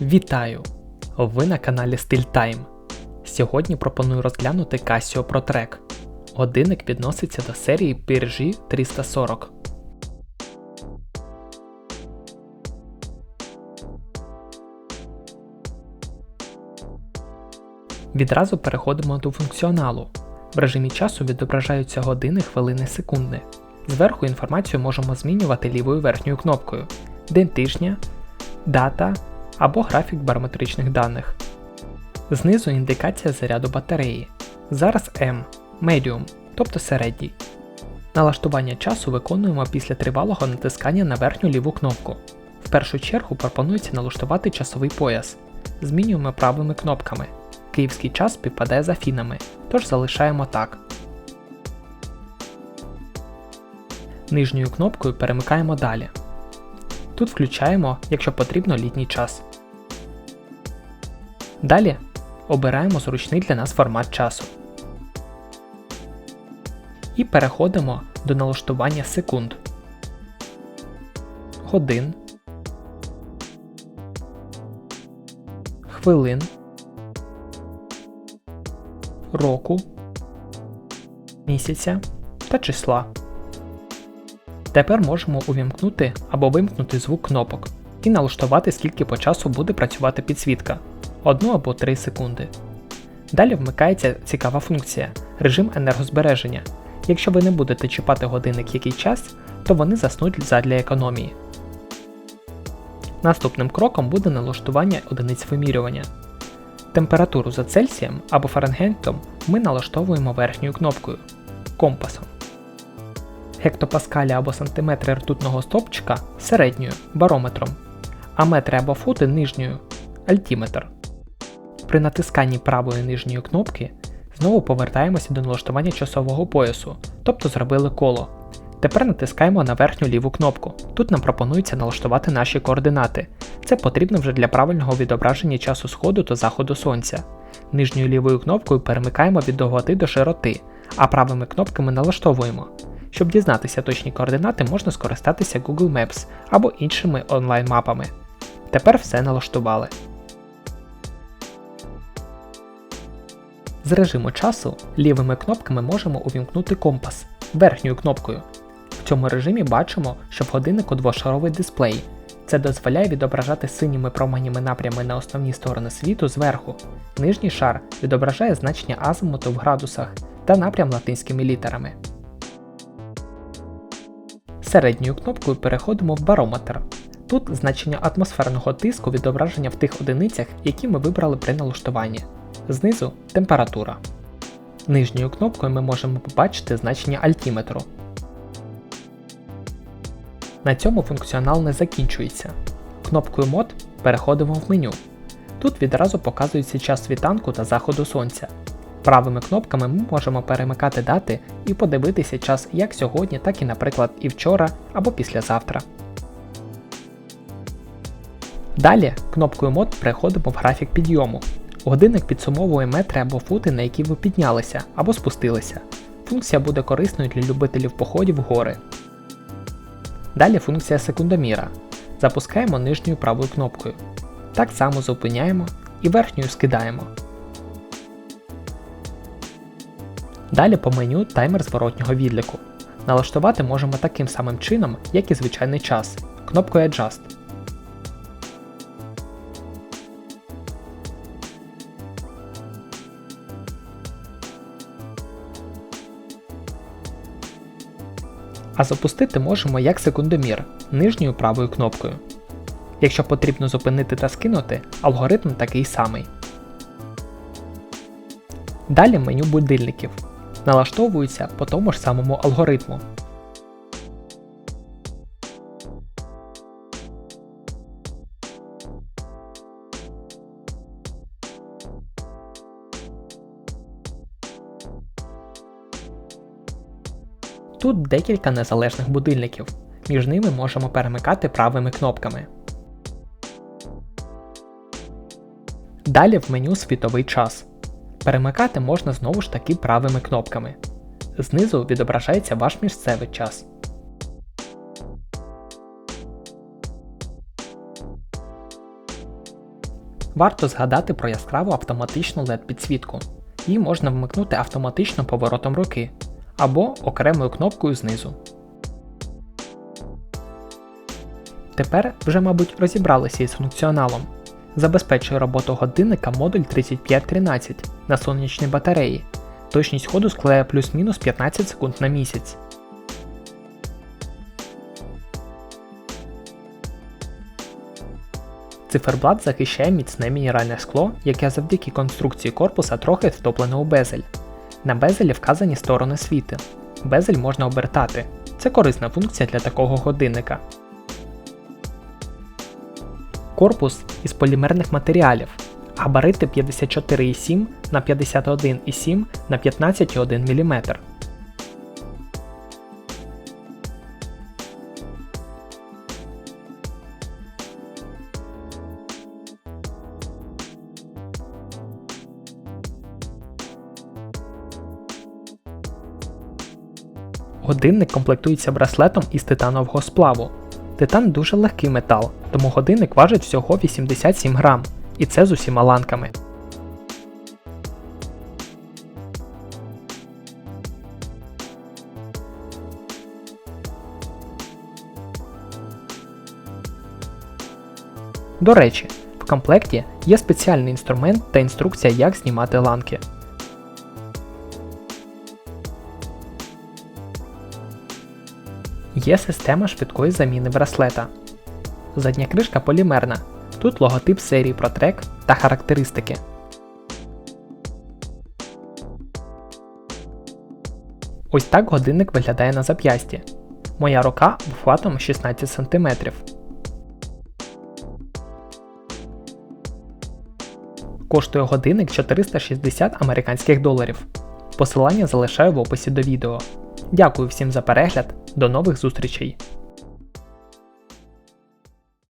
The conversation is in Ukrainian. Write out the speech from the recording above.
Вітаю! Ви на каналі StillTime. Сьогодні пропоную розглянути Casio ProTrack. Годинник відноситься до серії PRG 340. Відразу переходимо до функціоналу. В режимі часу відображаються години, хвилини, секунди. Зверху інформацію можемо змінювати лівою верхньою кнопкою день тижня, дата або графік барометричних даних. Знизу індикація заряду батареї. Зараз M Medium, тобто середній. Налаштування часу виконуємо після тривалого натискання на верхню ліву кнопку. В першу чергу пропонується налаштувати часовий пояс. Змінюємо правими кнопками. Київський час співпадає з афінами, тож залишаємо так. Нижньою кнопкою перемикаємо далі. Тут включаємо, якщо потрібно, літній час. Далі обираємо зручний для нас формат часу. І переходимо до налаштування секунд, годин, хвилин, року, місяця та числа. Тепер можемо увімкнути або вимкнути звук кнопок і налаштувати, скільки по часу буде працювати підсвітка 1 або 3 секунди. Далі вмикається цікава функція режим енергозбереження. Якщо ви не будете чіпати годинник який час, то вони заснуть задля економії. Наступним кроком буде налаштування одиниць вимірювання. Температуру за Цельсієм або Фаренгейтом ми налаштовуємо верхньою кнопкою компасом гектопаскалі або сантиметри ртутного стопчика середньою барометром, а метри або фути нижньою альтіметр. При натисканні правої нижньої кнопки знову повертаємося до налаштування часового поясу, тобто зробили коло. Тепер натискаємо на верхню ліву кнопку. Тут нам пропонується налаштувати наші координати. Це потрібно вже для правильного відображення часу сходу та заходу сонця. Нижньою лівою кнопкою перемикаємо від довготи до широти, а правими кнопками налаштовуємо. Щоб дізнатися точні координати, можна скористатися Google Maps або іншими онлайн-мапами. Тепер все налаштували. З режиму часу лівими кнопками можемо увімкнути компас верхньою кнопкою. В цьому режимі бачимо, що в годиннику двошаровий дисплей. Це дозволяє відображати синіми променями напрями на основні сторони світу зверху. Нижній шар відображає значення азимуту в градусах та напрям латинськими літерами. Середньою кнопкою переходимо в барометр. Тут значення атмосферного тиску відображення в тих одиницях, які ми вибрали при налаштуванні. Знизу температура. Нижньою кнопкою ми можемо побачити значення альтіметру. На цьому функціонал не закінчується. Кнопкою мод переходимо в меню. Тут відразу показується час світанку та заходу сонця. Правими кнопками ми можемо перемикати дати і подивитися час як сьогодні, так і, наприклад, і вчора або післязавтра. Далі кнопкою мод переходимо в графік підйому. Годинник підсумовує метри або фути, на які ви піднялися або спустилися. Функція буде корисною для любителів походів в гори. Далі функція секундоміра. Запускаємо нижньою правою кнопкою. Так само зупиняємо і верхньою скидаємо. Далі по меню таймер зворотнього відліку. Налаштувати можемо таким самим чином, як і звичайний час, кнопкою Adjust. А запустити можемо як секундомір нижньою правою кнопкою. Якщо потрібно зупинити та скинути, алгоритм такий самий. Далі меню будильників налаштовуються по тому ж самому алгоритму. Тут декілька незалежних будильників, між ними можемо перемикати правими кнопками. Далі в меню світовий час. Перемикати можна знову ж таки правими кнопками. Знизу відображається ваш місцевий час. Варто згадати про яскраву автоматичну LED підсвітку. Її можна вмикнути автоматично поворотом руки або окремою кнопкою знизу. Тепер вже, мабуть, розібралися із функціоналом. Забезпечує роботу годинника модуль 3513 на сонячній батареї. Точність ходу складає плюс-мінус 15 секунд на місяць. Циферблат захищає міцне мінеральне скло, яке завдяки конструкції корпуса трохи втоплене у безель. На безелі вказані сторони світи. Безель можна обертати. Це корисна функція для такого годинника. Корпус із полімерних матеріалів. Габарити 54,7 на 51,7 на 15,1 мм. Годинник комплектується браслетом із титанового сплаву. Титан дуже легкий метал, тому годинник важить всього 87 грам, і це з усіма ланками. До речі, в комплекті є спеціальний інструмент та інструкція, як знімати ланки. Є система швидкої заміни браслета. Задня кришка полімерна. Тут логотип серії ProTrack та характеристики. Ось так годинник виглядає на зап'ясті. Моя рука обхватом 16 см. Коштує годинник 460 американських доларів. Посилання залишаю в описі до відео. Дякую всім за перегляд, до нових зустрічей!